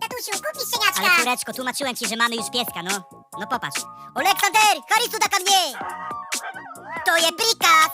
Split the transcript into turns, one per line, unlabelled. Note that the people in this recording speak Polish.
Tatusiu, kupisz szczeniaczka!
Ale córeczko, tłumaczyłem ci, że mamy już pieska, no. No popatrz. Aleksander, Harisu taka mnie! To je prikaz!